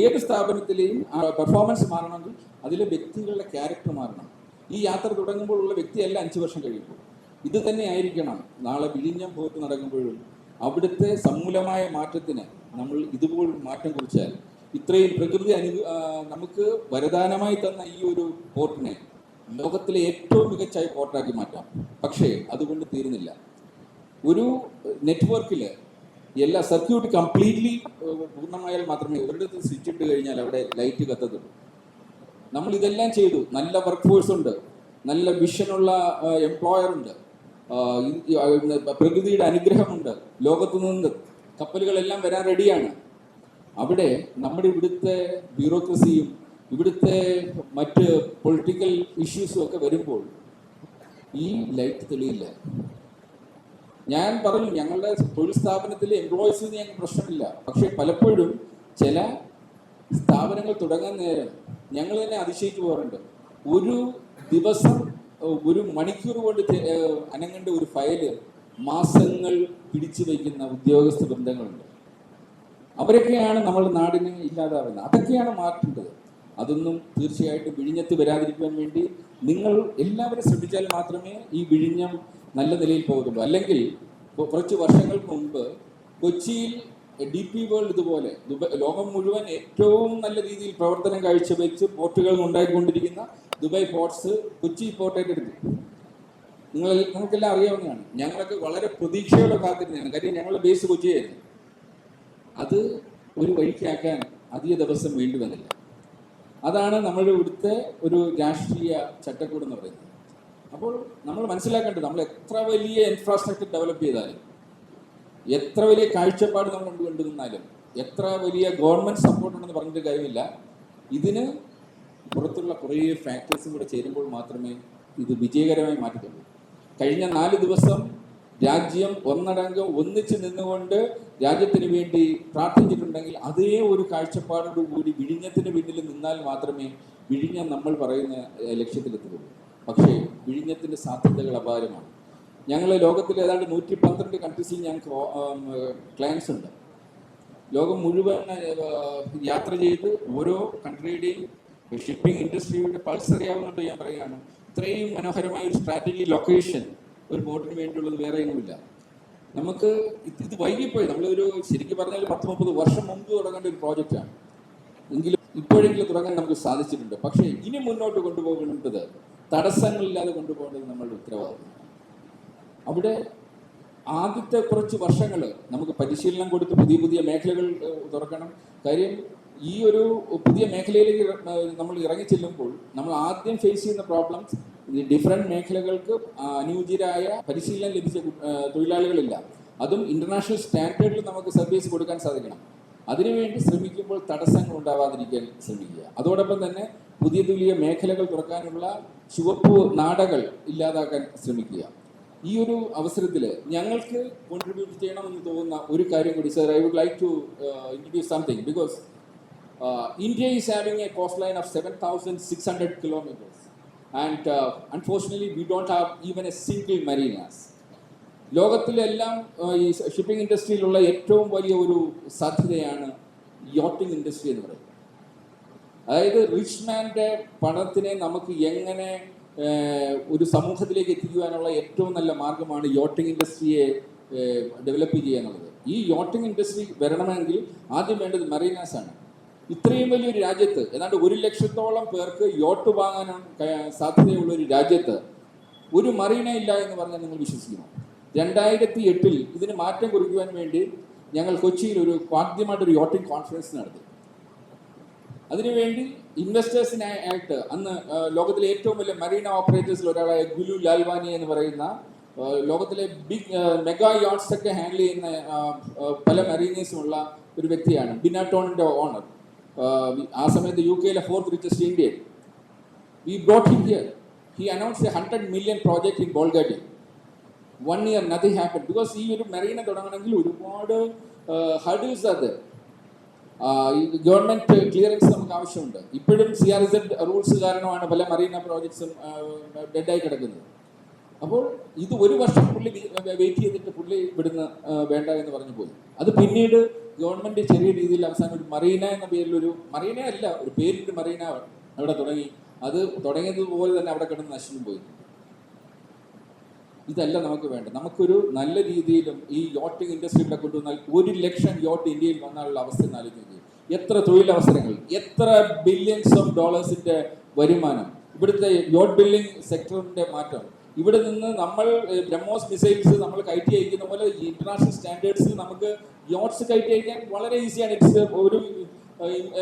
ഏത് സ്ഥാപനത്തിലെയും പെർഫോമൻസ് മാറണമെങ്കിൽ അതിലെ വ്യക്തികളുടെ ക്യാരക്ടർ മാറണം. ഈ യാത്ര തുടങ്ങുമ്പോൾ ഉള്ള വ്യക്തിയല്ല അഞ്ച് വർഷം കഴിയുമ്പോൾ. ഇത് തന്നെ ആയിരിക്കണം. നാളെ വിഴിഞ്ഞം പോയിട്ട് നടക്കുമ്പോഴും അവിടുത്തെ സമൂലമായ മാറ്റത്തിന് നമ്മൾ ഇതുപോലെ മാറ്റം കുറിച്ചാൽ ഇത്രയും പ്രകൃതി അനു നമുക്ക് വരദാനമായി തന്ന ഈ ഒരു പോർട്ടിനെ ലോകത്തിലെ ഏറ്റവും മികച്ച പോർട്ടാക്കി മാറ്റാം. പക്ഷേ അതുകൊണ്ട് തീരുന്നില്ല. ഒരു നെറ്റ്വർക്കിൽ എല്ലാ സർക്യൂട്ട് കംപ്ലീറ്റ്ലി പൂർണമായാൽ മാത്രമേ ഒരിടത്ത് സ്വിച്ച് ഇട്ട് കഴിഞ്ഞാൽ അവിടെ ലൈറ്റ് കത്തത്തുള്ളൂ. നമ്മൾ ഇതെല്ലാം ചെയ്തു. നല്ല വർക്ക് ഫോഴ്സ് ഉണ്ട്. നല്ല വിഷനുള്ള എംപ്ലോയർ ഉണ്ട്. പ്രകൃതിയുടെ അനുഗ്രഹമുണ്ട്. ലോകത്തു നിന്ന് കപ്പലുകളെല്ലാം വരാൻ റെഡിയാണ് അവിടെ നമ്മുടെ ഇവിടുത്തെ ബ്യൂറോക്രസിയും ഇവിടുത്തെ മറ്റ് പൊളിറ്റിക്കൽ ഇഷ്യൂസും ഒക്കെ വരുമ്പോൾ ഈ ലൈറ്റ് തെളിയില്ല. ഞാൻ പറഞ്ഞു ഞങ്ങളുടെ തൊഴിൽ സ്ഥാപനത്തിലെ എംപ്ലോയീസിന് ഞങ്ങൾക്ക് പ്രശ്നമില്ല. പക്ഷേ പലപ്പോഴും ചില സ്ഥാപനങ്ങൾ തുടങ്ങാൻ നേരം ഞങ്ങൾ തന്നെ അതിശയിച്ചു പോകാറുണ്ട്. ഒരു ദിവസം ഒരു മണിക്കൂർ കൊണ്ട് അനങ്ങേണ്ട ഒരു ഫയൽ മാസങ്ങൾ പിടിച്ചു വയ്ക്കുന്ന ഉദ്യോഗസ്ഥ ബന്ധങ്ങളുണ്ട് അവരൊക്കെയാണ് നമ്മുടെ നാടിന് ഇല്ലാതാവുന്നത് അതൊക്കെയാണ് മാറ്റേണ്ടത്. അതൊന്നും തീർച്ചയായിട്ടും വിഴിഞ്ഞത്ത് വരാതിരിക്കാൻ വേണ്ടി നിങ്ങൾ എല്ലാവരും ശ്രദ്ധിച്ചാൽ മാത്രമേ ഈ വിഴിഞ്ഞം നല്ല നിലയിൽ പോകുന്നു അല്ലെങ്കിൽ കുറച്ച് വർഷങ്ങൾക്ക് മുമ്പ് കൊച്ചിയിൽ ഡി പി വേൾഡ് ഇതുപോലെ ലോകം മുഴുവൻ ഏറ്റവും നല്ല രീതിയിൽ പ്രവർത്തനം കാഴ്ചവെച്ച് പോർട്ടുകൾ ഉണ്ടായിക്കൊണ്ടിരിക്കുന്ന ദുബായ് പോർട്സ് കൊച്ചി പോർട്ട് ഏറ്റെടുത്തു. നിങ്ങൾ നമുക്കെല്ലാം അറിയാവുന്നതാണ്. ഞങ്ങളൊക്കെ വളരെ പ്രതീക്ഷയോടെ കാത്തിരുന്നതാണ്. കാര്യം ഞങ്ങളുടെ ബേസ് കൊച്ചിയായിരുന്നു. അത് ഒരു വഴിക്കാക്കാൻ അധിക ദിവസം വേണ്ടി വന്നില്ല. അതാണ് നമ്മുടെ ഇവിടുത്തെ ഒരു രാഷ്ട്രീയ ചട്ടക്കൂട് എന്ന് പറയുന്നത്. അപ്പോൾ നമ്മൾ മനസ്സിലാക്കേണ്ടത് നമ്മൾ എത്ര വലിയ ഇൻഫ്രാസ്ട്രക്ചർ ഡെവലപ്പ് ചെയ്താലും എത്ര വലിയ കാഴ്ചപ്പാട് നമ്മൾ കൊണ്ട് നിന്നാലും എത്ര വലിയ ഗവൺമെന്റ് സപ്പോർട്ട് ഉണ്ടെന്ന് പറഞ്ഞിട്ട് കാര്യമില്ല. ഇതിന് പുറത്തുള്ള കുറേ ഫാക്ടേഴ്സും കൂടെ ചേരുമ്പോൾ മാത്രമേ ഇത് വിജയകരമായി മാറ്റത്തുള്ളൂ കഴിഞ്ഞ നാല് ദിവസം രാജ്യം ഒന്നടങ്കം ഒന്നിച്ച് നിന്നുകൊണ്ട് രാജ്യത്തിന് വേണ്ടി പ്രാർത്ഥിച്ചിട്ടുണ്ടെങ്കിൽ അതേ ഒരു കാഴ്ചപ്പാടോടുകൂടി വിഴിഞ്ഞത്തിന് പിന്നിൽ നിന്നാൽ മാത്രമേ വിഴിഞ്ഞ നമ്മൾ പറയുന്ന ലക്ഷ്യത്തിലെത്തുള്ളൂ പക്ഷേ വിഴിഞ്ഞത്തിന്റെ സാധ്യതകൾ അപാരമാണ്. ഞങ്ങൾ ലോകത്തിൽ ഏതാണ്ട് നൂറ്റി പന്ത്രണ്ട് കൺട്രീസിൽ ഞങ്ങൾക്ക് ക്ലയൻസ് ഉണ്ട്. ലോകം മുഴുവൻ യാത്ര ചെയ്ത് ഓരോ കൺട്രിയുടെയും ഷിപ്പിംഗ് ഇൻഡസ്ട്രിയുടെ പൾസ് അറിയാവുന്നുണ്ട് ഞാൻ പറയുകയാണ് ഇത്രയും മനോഹരമായ ഒരു സ്ട്രാറ്റജി ലൊക്കേഷൻ ഒരു ബോട്ടിന് വേണ്ടിയുള്ളത് വേറെ ഒന്നുമില്ല നമുക്ക് ഇത് വൈകിപ്പോയി. നമ്മളൊരു ശരിക്കും പറഞ്ഞാൽ പത്ത് മുപ്പത് വർഷം മുമ്പ് തുടങ്ങേണ്ട ഒരു പ്രോജക്റ്റാണ് എങ്കിലും ഇപ്പോഴെങ്കിലും തുടങ്ങാൻ നമുക്ക് സാധിച്ചിട്ടുണ്ട്. പക്ഷേ ഇനി മുന്നോട്ട് കൊണ്ടുപോകേണ്ടത് തടസ്സങ്ങളില്ലാതെ കൊണ്ടുപോകേണ്ടത് നമ്മളുടെ ഉത്തരവാദിത്തമാണ് അവിടെ ആദ്യത്തെ കുറച്ച് വർഷങ്ങൾ നമുക്ക് പരിശീലനം കൊടുത്ത് പുതിയ പുതിയ മേഖലകൾ തുറക്കണം. കാര്യം ഈ ഒരു പുതിയ മേഖലയിലേക്ക് നമ്മൾ ഇറങ്ങി ചെല്ലുമ്പോൾ നമ്മൾ ആദ്യം ഫേസ് ചെയ്യുന്ന പ്രോബ്ലംസ് ഡിഫറെന്റ് മേഖലകൾക്ക് അനുയോജ്യരായ പരിശീലനം ലഭിച്ച തൊഴിലാളികളില്ല. അതും ഇന്റർനാഷണൽ സ്റ്റാൻഡേർഡിൽ നമുക്ക് സർവീസ് കൊടുക്കാൻ സാധിക്കണം. അതിനുവേണ്ടി ശ്രമിക്കുമ്പോൾ തടസ്സങ്ങൾ ഉണ്ടാവാതിരിക്കാൻ ശ്രമിക്കുക. അതോടൊപ്പം തന്നെ പുതിയ പുതിയ മേഖലകൾ തുറക്കാനുള്ള ചുവപ്പ് നാടകൾ ഇല്ലാതാക്കാൻ ശ്രമിക്കുക. ഈ ഒരു അവസരത്തിൽ ഞങ്ങൾക്ക് കോൺട്രിബ്യൂട്ട് ചെയ്യണമെന്ന് തോന്നുന്ന ഒരു കാര്യം കൂടി sir I would like to introduce something because India is having a coastline of seven thousand six hundred kilometres and unfortunately we don't have even a single marinas ലോകത്തിലെല്ലാം ഈ ഷിപ്പിംഗ് ഇൻഡസ്ട്രിയിലുള്ള ഏറ്റവും വലിയ ഒരു സാധ്യതയാണ് യോട്ടിംഗ് ഇൻഡസ്ട്രി എന്ന് പറയുന്നത്. അതായത് റിച്ച് മാന്റെ പണത്തിനെ നമുക്ക് എങ്ങനെ ഒരു സമൂഹത്തിലേക്ക് എത്തിക്കുവാനുള്ള ഏറ്റവും നല്ല മാർഗമാണ് യോട്ടിംഗ് ഇൻഡസ്ട്രിയെ ഡെവലപ്പ് ചെയ്യുക എന്നുള്ളത്. ഈ യോട്ടിംഗ് ഇൻഡസ്ട്രി വരണമെങ്കിൽ ആദ്യം വേണ്ടത് മറീനാസ് ആണ്. ഇത്രയും വലിയൊരു രാജ്യത്ത് ഏതാണ്ട് ഒരു ലക്ഷത്തോളം പേർക്ക് യോട്ട് വാങ്ങാൻ സാധ്യതയുള്ള ഒരു രാജ്യത്ത് ഒരു മറീന ഇല്ല എന്ന് പറഞ്ഞാൽ നിങ്ങൾ വിശ്വസിക്കുന്നു രണ്ടായിരത്തി എട്ടിൽ ഇതിന് മാറ്റം കുറിക്കുവാൻ വേണ്ടി ഞങ്ങൾ കൊച്ചിയിൽ ഒരു ആദ്യമായിട്ട് ഒരു യോട്ടിംഗ് കോൺഫറൻസ് നടത്തി. അതിനുവേണ്ടി ഇൻവെസ്റ്റേഴ്സിനായിട്ട് അന്ന് ലോകത്തിലെ ഏറ്റവും വലിയ മറീന ഓപ്പറേറ്റേഴ്സിൽ ഒരാളായ ഗുലു ലാൽവാനി എന്ന് പറയുന്ന ലോകത്തിലെ ബിഗ് മെഗാ യോട്ട്സ് ഒക്കെ ഹാൻഡിൽ ചെയ്യുന്ന പല മറീനേഴ്സും ഉള്ള ഒരു വ്യക്തിയാണ് ബിനാട്ടോണിന്റെ ഓണർ ആ സമയത്ത് യു കെയിലെ fourth richest Indian we brought here he announce a hundred million project in Bolgatty one year nothing happen because ഈ ഒരു മെറീന തുടങ്ങണമെങ്കിൽ ഒരുപാട് ഹഡിൽസ് അത് ഗവൺമെന്റ് ക്ലിയറൻസ് നമുക്ക് ആവശ്യമുണ്ട്. ഇപ്പോഴും സി ആർ ഇസഡ് റൂൾസ് കാരണമാണ് പല മറീന പ്രോജക്ട്സും ഡെഡായി കിടക്കുന്നത്. അപ്പോൾ ഇത് ഒരു വർഷം പുള്ളി വെയിറ്റ് ചെയ്തിട്ട് പുള്ളി ഇവിടുന്ന് വേണ്ട എന്ന് പറഞ്ഞു പോയി. അത് പിന്നീട് ഗവൺമെന്റ് ചെറിയ രീതിയിൽ അവസാനം ഒരു മറീന എന്ന പേരിൽ ഒരു മറീന അല്ല ഒരു പേരിന്റെ മറീന അവിടെ തുടങ്ങി. അത് തുടങ്ങിയതുപോലെ തന്നെ അവിടെ കിടന്ന് നശിച്ചു പോയി. ഇതല്ല നമുക്ക് വേണ്ടത് നമുക്കൊരു നല്ല രീതിയിലും ഈ യോട്ടിംഗ് ഇൻഡസ്ട്രി കൊണ്ടുവന്നാൽ ഒരു ലക്ഷം യോട്ട് ഇന്ത്യയിൽ വന്നാലുള്ള അവസ്ഥ ആലോചിക്കുക എത്ര തൊഴിലവസരങ്ങൾ എത്ര ബില്യൺസ് ഓഫ് ഡോളേഴ്സിന്റെ വരുമാനം. ഇവിടുത്തെ യോട്ട് ബിൽഡിംഗ് സെക്ടറിന്റെ മാറ്റം. ഇവിടെ നിന്ന് നമ്മൾ ബ്രഹ്മോസ് മിസൈൽസ് നമ്മൾ കയറ്റി അയക്കുന്ന പോലെ ഇന്റർനാഷണൽ സ്റ്റാൻഡേർഡ്സിൽ നമുക്ക് യോട്ട്സ് കയറ്റി അയക്കാൻ വളരെ ഈസിയാണ് ഇറ്റ്സ് ഒരു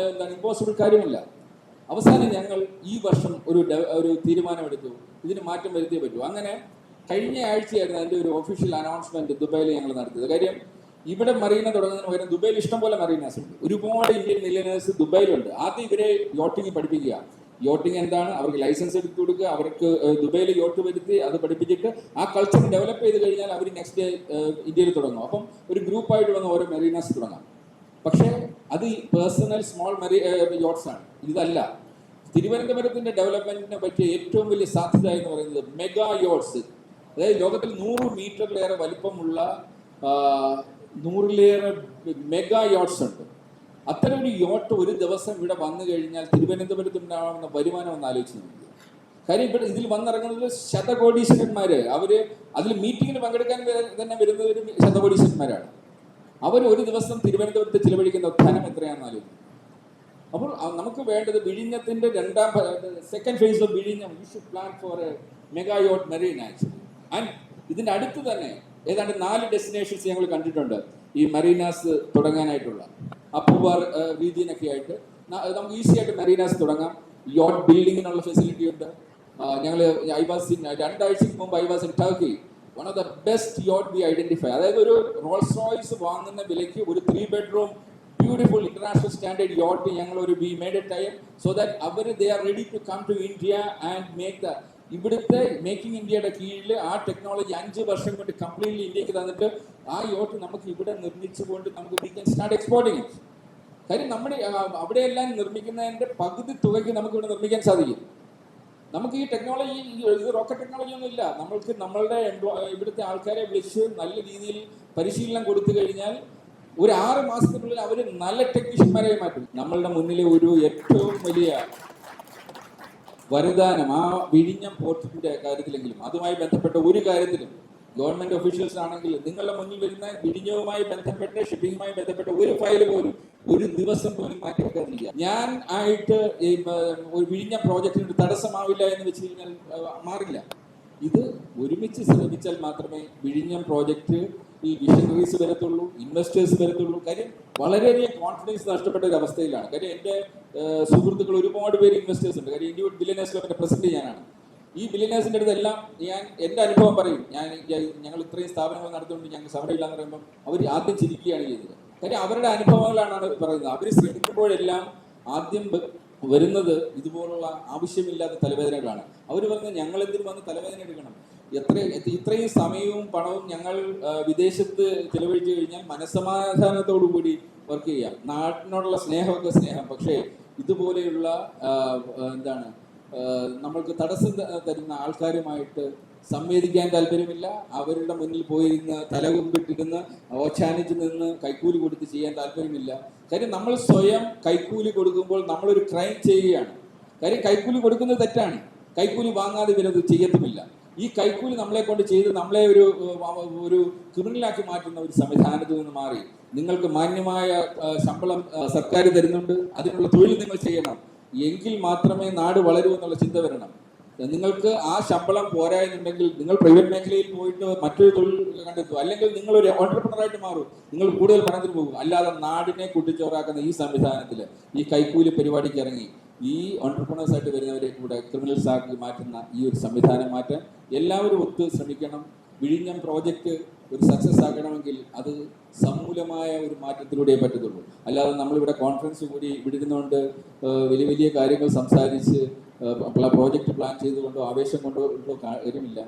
എന്താണ് ഇമ്പോസിബിൾ കാര്യമല്ല. അവസാനം ഞങ്ങൾ ഈ വർഷം ഒരു ഒരു തീരുമാനമെടുത്തു. ഇതിന് മാറ്റം വരുത്തിയേ പറ്റൂ. അങ്ങനെ കഴിഞ്ഞ ആഴ്ചയായിരുന്നു അതിന്റെ ഒരു ഒഫീഷ്യൽ അനൗൺസ്മെന്റ് ദുബായിൽ ഞങ്ങൾ നടത്തിയത്. കാര്യം ഇവിടെ മറീന തുടങ്ങുന്നതിന് പകരം ദുബായിൽ ഇഷ്ടംപോലെ മറീനാസ് ഉണ്ട്. ഒരുപാട് ഇന്ത്യൻ മില്യനേഴ്സ് ദുബായിലുണ്ട്. ആദ്യം ഇവരെ യോട്ടിങ് പഠിപ്പിക്കുക. യോട്ടിങ് എന്താണ്? അവർക്ക് ലൈസൻസ് എടുത്തു കൊടുക്കുക. അവർക്ക് ദുബൈയിൽ ദുബായിൽ യോട്ട് വരുത്തി അത് പഠിപ്പിച്ചിട്ട് ആ കൾച്ചർ ഡെവലപ്പ് ചെയ്ത് കഴിഞ്ഞാൽ അവർ നെക്സ്റ്റ് ഡേ ഇന്ത്യയിൽ തുടങ്ങും. അപ്പം ഒരു ഗ്രൂപ്പായിട്ട് വന്ന് ഓരോ മെറീനാസ് തുടങ്ങാം. പക്ഷേ അത് പേഴ്സണൽ സ്മോൾ മെറി യോട്ട്സ് ആണ്. ഇതല്ല. തിരുവനന്തപുരത്തിന്റെ ഡെവലപ്മെന്റിനെ പറ്റിയ ഏറ്റവും വലിയ സാധ്യത എന്ന് പറയുന്നത് മെഗാ യോട്ട്സ് അതായത് ലോകത്തിൽ നൂറ് മീറ്ററിലേറെ വലിപ്പമുള്ള നൂറിലേറെ മെഗാ യോട്ട്സ് ഉണ്ട്. അത്തരം ഒരു യോട്ട് ഒരു ദിവസം ഇവിടെ വന്നു കഴിഞ്ഞാൽ തിരുവനന്തപുരത്തുണ്ടാവുന്ന വരുമാനം ഒന്ന് ആലോചിച്ച് നോക്കുക കാര്യം ഇവിടെ ഇതിൽ വന്നിറങ്ങുന്നത് ശതകോടീശ്വരന്മാർ അവർ അതിൽ മീറ്റിങ്ങിൽ പങ്കെടുക്കാൻ തന്നെ വരുന്നവരും ശതകോടീശ്വരന്മാരാണ്. അവർ ഒരു ദിവസം തിരുവനന്തപുരത്ത് ചിലവഴിക്കുന്ന ധനം എത്രയാണെന്ന് ആലോചിക്കും. അപ്പോൾ നമുക്ക് വേണ്ടത് വിഴിഞ്ഞത്തിന്റെ രണ്ടാം സെക്കൻഡ് ഫേസ് ഓഫ് വിഴിഞ്ഞം you should plan for a mega yacht marine actually and ഇതിന്റെ അടുത്ത് തന്നെ ഏതാണ്ട് നാല് ഡെസ്റ്റിനേഷൻസ് ഞങ്ങൾ കണ്ടിട്ടുണ്ട്. ഈ മറീനാസ് തുടങ്ങാനായിട്ടുള്ള. അപ്പുവാർ വീതിയിനൊക്കെ ആയിട്ട്. നമുക്ക് ഈസി ആയിട്ട് മറീനാസ് തുടങ്ങാം. യോട്ട് ബിൽഡിങ്ങിനുള്ള ഫെസിലിറ്റി ഉണ്ട്. ഞങ്ങൾ ഐ വാസ് ഇൻ രണ്ടാഴ്ചക്ക് മുമ്പ് I was in Turkey one of the best yacht be identify അതായത് ഒരു റോൾസ് റോയ്സ് വാങ്ങുന്ന വിലയ്ക്ക് ഒരു three bedroom beautiful international standard yacht ഞങ്ങൾ ഒരു be made a time so that our they are ready to come to India and make the ഇവിടുത്തെ making ഇന്ത്യയുടെ കീഴിൽ ആ ടെക്നോളജി അഞ്ച് വർഷം കൊണ്ട് കംപ്ലീറ്റ്ലി ഇന്ത്യയ്ക്ക് തന്നിട്ട് ആ യോട്ട് നമുക്ക് ഇവിടെ നിർമ്മിച്ചുകൊണ്ട് നമുക്ക് വി ക്യാൻ സ്റ്റാർട്ട് എക്സ്പോർട്ടിങ് കാര്യം നമ്മുടെ അവിടെയെല്ലാം നിർമ്മിക്കുന്നതിന്റെ പകുതി തുകയ്ക്ക് നമുക്ക് ഇവിടെ നിർമ്മിക്കാൻ സാധിക്കും. നമുക്ക് ഈ ടെക്നോളജി ഇത് റോക്കറ്റ് ടെക്നോളജി ഒന്നും ഇല്ല. നമ്മൾക്ക് നമ്മളുടെ ഇവിടുത്തെ ആൾക്കാരെ വിളിച്ച് നല്ല രീതിയിൽ പരിശീലനം കൊടുത്തു കഴിഞ്ഞാൽ ഒരു ആറ് മാസത്തിനുള്ളിൽ അവർ നല്ല ടെക്നീഷ്യന്മാരെ മാറ്റും നമ്മളുടെ മുന്നിലെ ഒരു ഏറ്റവും വലിയ വരദാനം ആ വിഴിഞ്ഞം പോർട്ടിന്റെ കാര്യത്തിലെങ്കിലും അതുമായി ബന്ധപ്പെട്ട ഒരു കാര്യത്തിലും ഗവൺമെന്റ് ഒഫീഷ്യൽസ് ആണെങ്കിൽ നിങ്ങളുടെ മുന്നിൽ വരുന്ന വിഴിഞ്ഞവുമായി ബന്ധപ്പെട്ട് ഷിപ്പിംഗുമായി ബന്ധപ്പെട്ട ഒരു ഫയൽ പോലും ഒരു ദിവസം പോലും മാറ്റി ഞാൻ ആയിട്ട് ഒരു വിഴിഞ്ഞ പ്രോജക്റ്റിന് തടസ്സമാവില്ല എന്ന് വെച്ച് കഴിഞ്ഞാൽ മാറില്ല. ഇത് ഒരുമിച്ച് ശ്രമിച്ചാൽ മാത്രമേ വിഴിഞ്ഞം പ്രോജക്റ്റ് ഈ മിഷനറീസ് വരത്തുള്ളൂ ഇൻവെസ്റ്റേഴ്സ് വരത്തുള്ളൂ. കാര്യം വളരെയധികം കോൺഫിഡൻസ് നഷ്ടപ്പെട്ട ഒരു അവസ്ഥയിലാണ്. കാര്യം എന്റെ സുഹൃത്തുക്കൾ ഒരുപാട് പേര് ഇൻവെസ്റ്റേഴ്സ് ഉണ്ട്. കാര്യം ഇന്ത്യ ബില്യനേഴ്സ് ക്ലബിന്റെ പ്രസിഡന്റ് ഞാനാണ് ഈ ബില്യനേഴ്സിന്റെ അടുത്തെല്ലാം ഞാൻ എന്റെ അനുഭവം പറയും. ഞാൻ ഞങ്ങൾ ഇത്രയും സ്ഥാപനങ്ങൾ നടത്തുകൊണ്ട് ഞങ്ങൾ സമരമില്ലാന്ന് പറയുമ്പോൾ അവർ ആദ്യം ചിരിക്കുകയാണ് ചെയ്തത്. കാര്യം അവരുടെ അനുഭവങ്ങളാണ് പറയുന്നത്. അവർ ശ്രമിക്കുമ്പോഴെല്ലാം ആദ്യം വരുന്നത് ഇതുപോലുള്ള ആവശ്യമില്ലാത്ത തലവേദനകളാണ്. അവർ പറയുന്നത് ഞങ്ങൾ എന്തിനു വന്ന് തലവേദന എടുക്കണം? എത്ര ഇത്രയും സമയവും പണവും ഞങ്ങൾ വിദേശത്ത് ചെലവഴിച്ചു കഴിഞ്ഞാൽ മനസ്സമാധാനത്തോടു കൂടി വർക്ക് ചെയ്യാം. നാട്ടിനോടുള്ള സ്നേഹമൊക്കെ സ്നേഹം. പക്ഷേ ഇതുപോലെയുള്ള എന്താണ് നമ്മൾക്ക് തടസ്സം തരുന്ന ആൾക്കാരുമായിട്ട് സംവേദിക്കാൻ താല്പര്യമില്ല. അവരുടെ മുന്നിൽ പോയിരുന്ന് തലകുമ്പിട്ടിരുന്ന് ഓച്ചാനിച്ച് നിന്ന് കൈക്കൂലി കൊടുത്ത് ചെയ്യാൻ താല്പര്യമില്ല. കാര്യം നമ്മൾ സ്വയം കൈക്കൂലി കൊടുക്കുമ്പോൾ നമ്മളൊരു ക്രൈം ചെയ്യുകയാണ്. കാര്യം കൈക്കൂലി കൊടുക്കുന്നത് തെറ്റാണ്. കൈക്കൂലി വാങ്ങാതെ ഇവരത് ചെയ്യത്തുമില്ല. ഈ കൈക്കൂലി നമ്മളെ കൊണ്ട് ചെയ്ത് നമ്മളെ ഒരു ഒരു ക്രിമിനലാക്കി മാറ്റുന്ന ഒരു സംവിധാനത്തിൽ നിന്ന് മാറി. നിങ്ങൾക്ക് മാന്യമായ ശമ്പളം സർക്കാർ തരുന്നുണ്ട്. അതിനുള്ള തൊഴിൽ നിങ്ങൾ ചെയ്യണം. എങ്കിൽ മാത്രമേ നാട് വളരൂ എന്നുള്ള ചിന്ത വരണം. നിങ്ങൾക്ക് ആ ശമ്പളം പോരാ എന്നുണ്ടെങ്കിൽ നിങ്ങൾ പ്രൈവറ്റ് മേഖലയിൽ പോയിട്ട് മറ്റൊരു തൊഴിൽ കണ്ടെത്തുക. അല്ലെങ്കിൽ നിങ്ങൾ ഒരു ഓണ്ടർപ്രണറായിട്ട് മാറും. നിങ്ങൾ കൂടുതൽ പണത്തിന് പോകും. അല്ലാതെ നാടിനെ കൂട്ടിച്ചോറാക്കുന്ന ഈ സംവിധാനത്തിൽ ഈ കൈക്കൂലി പരിപാടിക്ക് ഇറങ്ങി ഈ ഓണ്ടർപ്രണേഴ്സ് ആയിട്ട് വരുന്നവരെ കൂടെ ക്രിമിനൽസ് ആക്കി മാറ്റുന്ന ഈ ഒരു സംവിധാനം മാറ്റാൻ എല്ലാവരും ഒത്ത് ശ്രമിക്കണം. വിഴിഞ്ഞം പ്രോജക്റ്റ് ഒരു സക്സസ് ആക്കണമെങ്കിൽ അത് സമൂലമായ ഒരു മാറ്റത്തിലൂടെ പറ്റത്തുള്ളൂ. അല്ലാതെ നമ്മളിവിടെ കോൺഫറൻസ് കൂടി വിടുന്നുകൊണ്ട് വലിയ വലിയ കാര്യങ്ങൾ സംസാരിച്ച് പ്രോജക്റ്റ് പ്ലാൻ ചെയ്തുകൊണ്ടോ ആവേശം കൊണ്ടോ ഉള്ള കാര്യമില്ല.